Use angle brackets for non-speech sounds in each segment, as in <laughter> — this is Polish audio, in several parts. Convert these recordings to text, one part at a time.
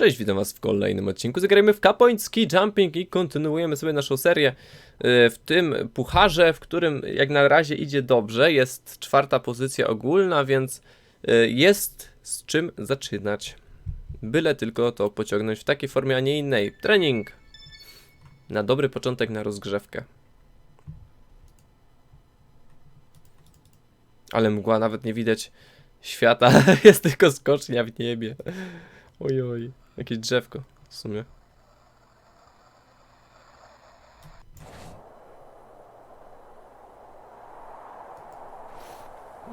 Cześć, witam was w kolejnym odcinku. Zagrajmy w Capoint Ski Jumping i kontynuujemy sobie naszą serię y, w tym pucharze, w którym jak na razie idzie dobrze. Jest czwarta pozycja ogólna, więc y, jest z czym zaczynać. Byle tylko to pociągnąć w takiej formie, a nie innej. Trening! Na dobry początek na rozgrzewkę. Ale mgła, nawet nie widać świata. <laughs> Jest tylko skocznia w niebie. Oj, oj. Jakieś drzewko w sumie.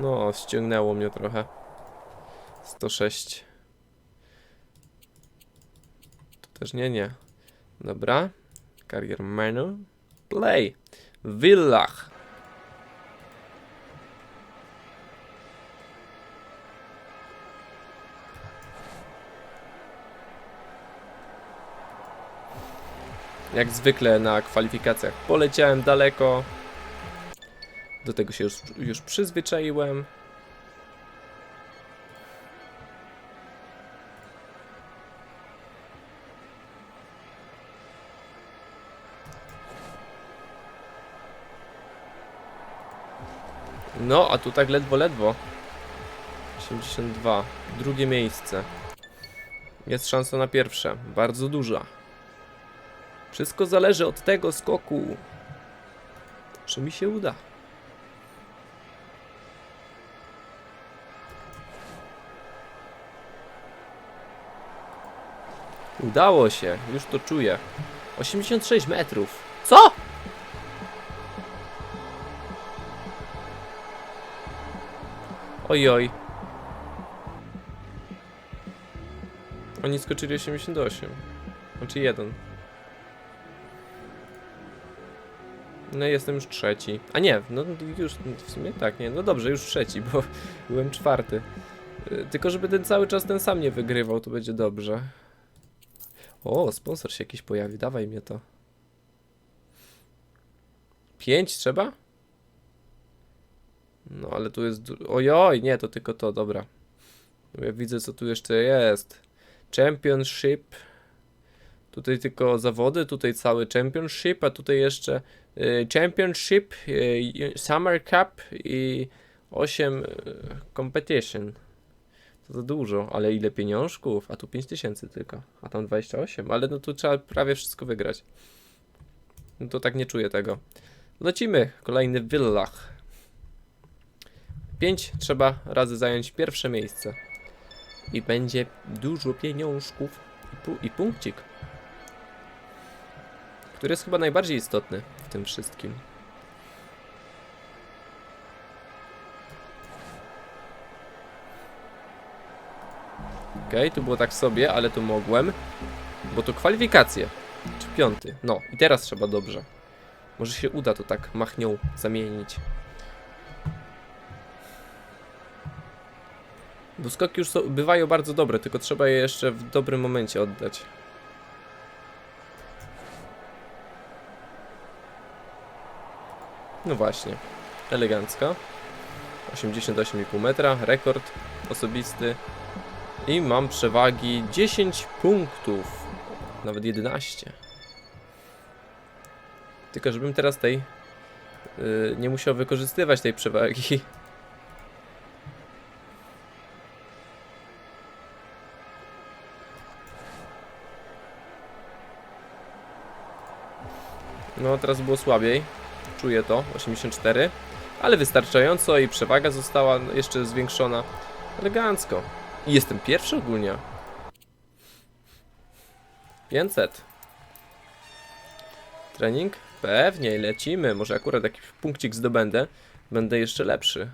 No, ściągnęło mnie trochę. 106. To też nie, nie. Dobra. Career menu. Play. Villach. Jak zwykle na kwalifikacjach poleciałem daleko. Do tego się już, już przyzwyczaiłem. No, a tu tak ledwo, ledwo. 82. Drugie miejsce. Jest szansa na pierwsze. Bardzo duża. Wszystko zależy od tego skoku. Czy mi się uda? Udało się, już to czuję. 86 metrów. Co? Ojoj. Oni skoczyli 88. Znaczy jeden. No jestem już trzeci. A nie, no już w sumie tak, nie. No dobrze, już trzeci, bo <laughs> byłem czwarty. Y, Tylko żeby ten cały czas ten sam nie wygrywał, to będzie dobrze. O, sponsor się jakiś pojawi, dawaj mnie to. Pięć trzeba? No ale tu jest... Ojoj, nie, to tylko to, dobra. Ja widzę co tu jeszcze jest. Championship. Tutaj tylko zawody, tutaj cały championship, a tutaj jeszcze championship, y, summer cup i 8 y, competition. To za dużo, ale ile pieniążków? A tu 5000 tylko, a tam 28, ale no tu trzeba prawie wszystko wygrać. No to tak nie czuję tego. Lecimy, kolejny Villach. 5 trzeba razy zająć pierwsze miejsce. I będzie dużo pieniążków i, pu i punkcik który jest chyba najbardziej istotny w tym wszystkim. Okej, tu było tak sobie, ale tu mogłem, bo to kwalifikacje. Czy piąty? No, i teraz trzeba dobrze. Może się uda to tak machnią zamienić. Bo skoki już są, bywają bardzo dobre, tylko trzeba je jeszcze w dobrym momencie oddać. No właśnie, elegancko. 88,5 metra, rekord osobisty. I mam przewagi 10 punktów, nawet 11. Tylko żebym teraz tej yy, nie musiał wykorzystywać tej przewagi. No, teraz było słabiej czuję to, 84, ale wystarczająco i przewaga została jeszcze zwiększona elegancko. I jestem pierwszy ogólnie. 500. Trening? Pewnie, lecimy. Może akurat jakiś punkcik zdobędę. Będę jeszcze lepszy.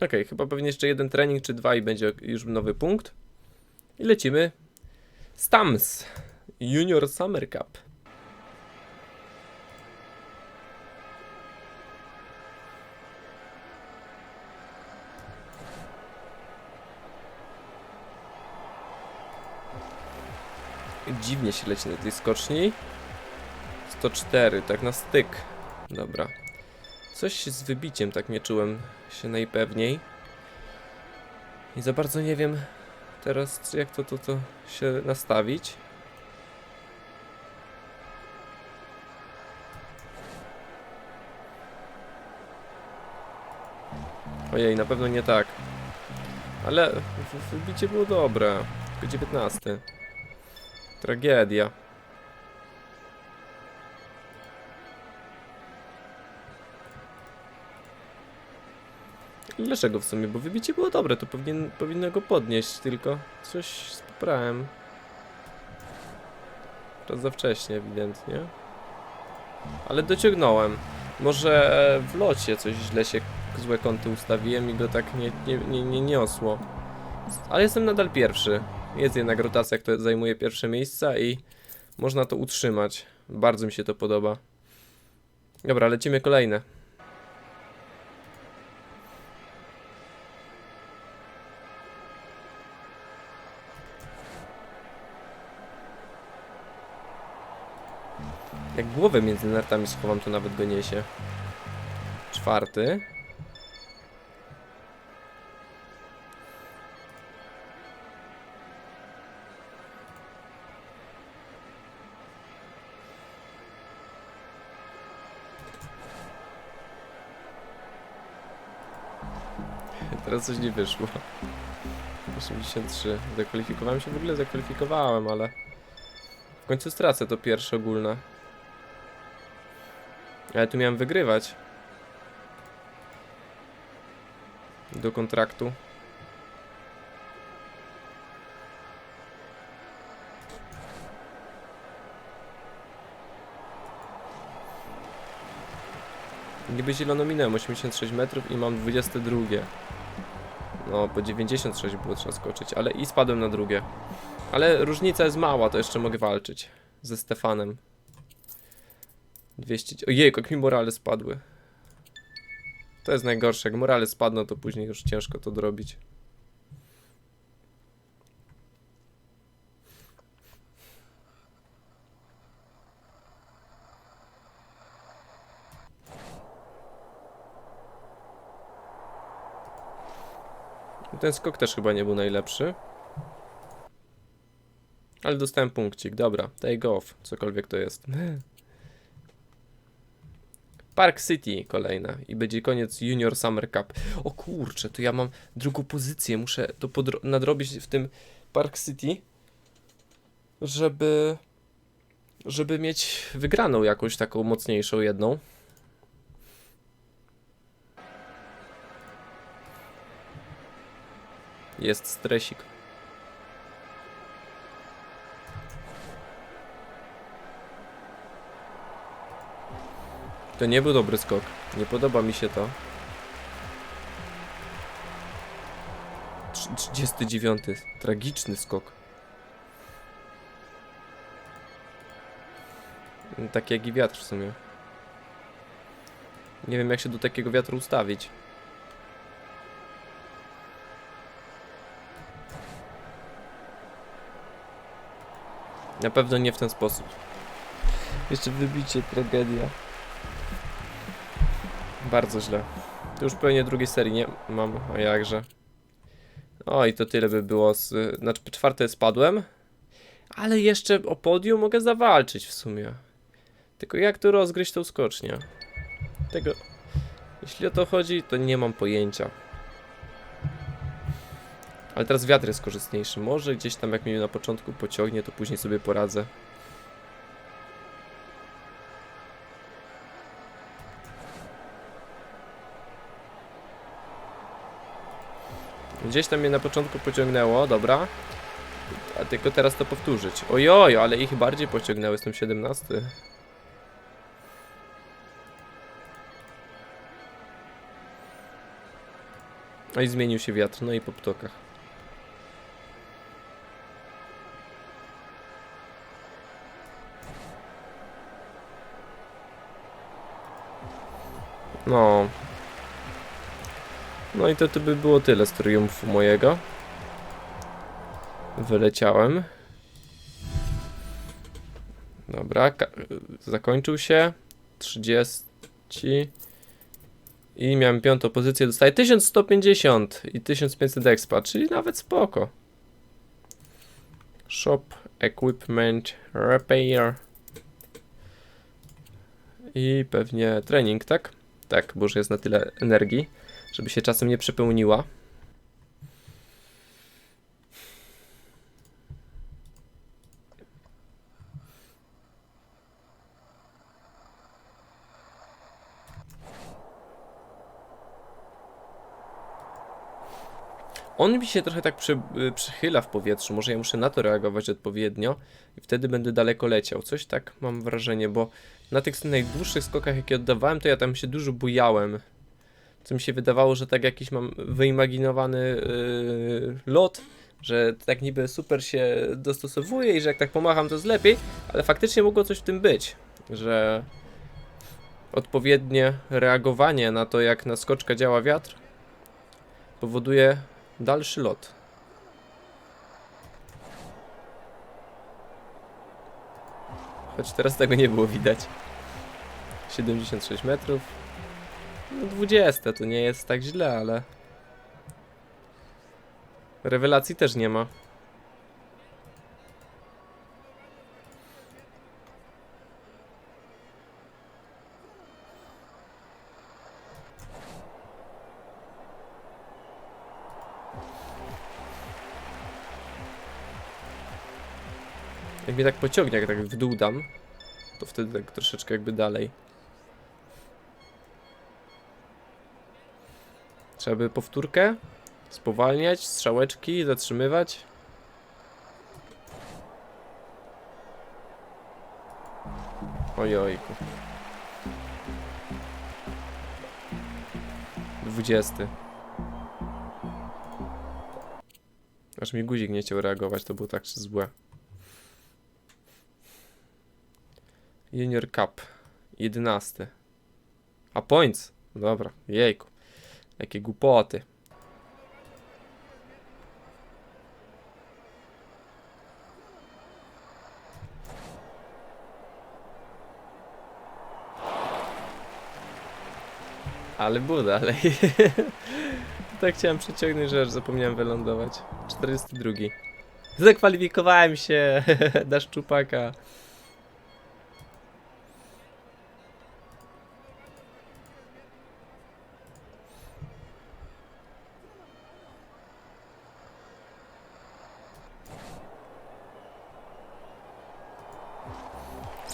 Ok, chyba pewnie jeszcze jeden trening czy dwa i będzie już nowy punkt. I lecimy. Stams Junior Summer Cup. Dziwnie się leci na tej skoczni. 104, tak na styk. Dobra. Coś z wybiciem tak nie czułem się najpewniej. I za bardzo nie wiem teraz, jak to, to, to się nastawić. Ojej, na pewno nie tak. Ale wybicie było dobre. Tylko 19. Tragedia. Dlaczego w sumie? Bo wybicie było dobre, to powinien, powinno go podnieść, tylko coś spoprałem. Raz za wcześnie ewidentnie. Ale dociągnąłem. Może w locie coś źle się złe kąty ustawiłem i go tak nie, nie, nie, nie niosło. Ale jestem nadal pierwszy. Jest jednak rotacja, która zajmuje pierwsze miejsca i można to utrzymać. Bardzo mi się to podoba. Dobra, lecimy kolejne. Jak głowę między nartami schowam, to nawet go niesie. Czwarty. <laughs> Teraz coś nie wyszło. 83. Zakwalifikowałem się? W ogóle zakwalifikowałem, ale... W końcu stracę to pierwsze ogólne. Ale tu miałem wygrywać. Do kontraktu. Niby zielono minąłem 86 metrów i mam 22. No, po 96 było trzeba skoczyć, ale i spadłem na drugie. Ale różnica jest mała, to jeszcze mogę walczyć ze Stefanem. 200. Ojej, jak mi morale spadły. To jest najgorsze. Jak morale spadną, to później już ciężko to dorobić. Ten skok też chyba nie był najlepszy. Ale dostałem punkcik. Dobra, take off. Cokolwiek to jest. <laughs> Park City kolejna i będzie koniec Junior Summer Cup. O kurczę, to ja mam drugą pozycję, muszę to nadrobić w tym Park City, żeby żeby mieć wygraną jakąś taką mocniejszą jedną. Jest stresik. To nie był dobry skok. Nie podoba mi się to. Trz- 39. Tragiczny skok. Tak jak i wiatr w sumie. Nie wiem jak się do takiego wiatru ustawić. Na pewno nie w ten sposób. Jeszcze wybicie, tragedia. Bardzo źle. To już pewnie drugiej serii nie mam, a jakże. O i to tyle by było z... Znaczy czwarte spadłem. Ale jeszcze o podium mogę zawalczyć w sumie. Tylko jak tu rozgryźć tą skocznię? Tego... Jeśli o to chodzi, to nie mam pojęcia. Ale teraz wiatr jest korzystniejszy. Może gdzieś tam jak mnie na początku pociągnie, to później sobie poradzę. Gdzieś tam mnie na początku pociągnęło, dobra. A tylko teraz to powtórzyć. Ojoj, ale ich bardziej pociągnęło, jestem 17. No i zmienił się wiatr, no i po ptokach. No. No i to, to by było tyle z triumfu mojego. Wyleciałem. Dobra, zakończył się. 30. I miałem piątą pozycję, dostaję 1150 i 1500 expa, czyli nawet spoko. Shop, equipment, repair. I pewnie trening, tak? Tak, bo już jest na tyle energii, żeby się czasem nie przepełniła. On mi się trochę tak przy, przychyla w powietrzu, może ja muszę na to reagować odpowiednio i wtedy będę daleko leciał. Coś tak mam wrażenie, bo na tych najdłuższych skokach, jakie oddawałem, to ja tam się dużo bujałem. Co mi się wydawało, że tak jakiś mam wyimaginowany yy, lot, że tak niby super się dostosowuje i że jak tak pomacham, to jest lepiej, ale faktycznie mogło coś w tym być, że odpowiednie reagowanie na to, jak na skoczka działa wiatr, powoduje dalszy lot. Choć teraz tego nie było widać. 76 metrów. No 20 to nie jest tak źle, ale. Rewelacji też nie ma. Jak mnie tak pociągnie, jak tak w dół dam, to wtedy tak troszeczkę jakby dalej. Trzeba by powtórkę, spowalniać, strzałeczki, zatrzymywać. Ojojku. Dwudziesty. Aż mi guzik nie chciał reagować, to było tak złe. Junior Cup. 11. A points. Dobra, jejku. Jakie głupoty. Ale było dalej. <laughs> tak chciałem przeciągnąć, że aż zapomniałem wylądować. 42. Zakwalifikowałem się <laughs> na szczupaka.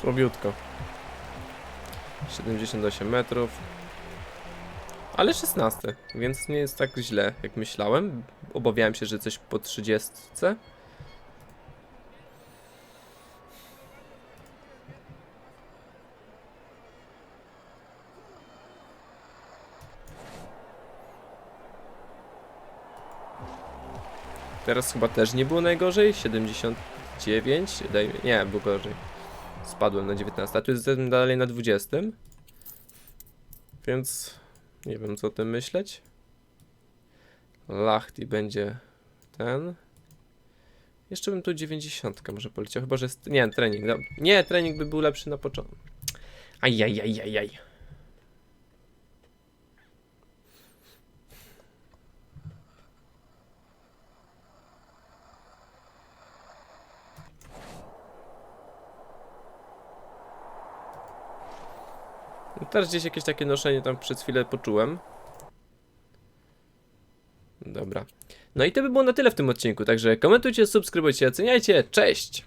Słabiutko. 78 metrów. Ale 16, więc nie jest tak źle, jak myślałem. Obawiałem się, że coś po 30. Teraz chyba też nie było najgorzej. 79, daj mi. Nie, było gorzej. Spadłem na 19, a tu jestem dalej na 20. Więc nie wiem co o tym myśleć. Lachti będzie ten. Jeszcze bym tu 90 może poleciał, chyba że jest. Nie, trening. No, nie, trening by był lepszy na początku. Ajajajajaj. No Teraz gdzieś jakieś takie noszenie tam przez chwilę poczułem. Dobra. No i to by było na tyle w tym odcinku, także komentujcie, subskrybujcie, oceniajcie, cześć!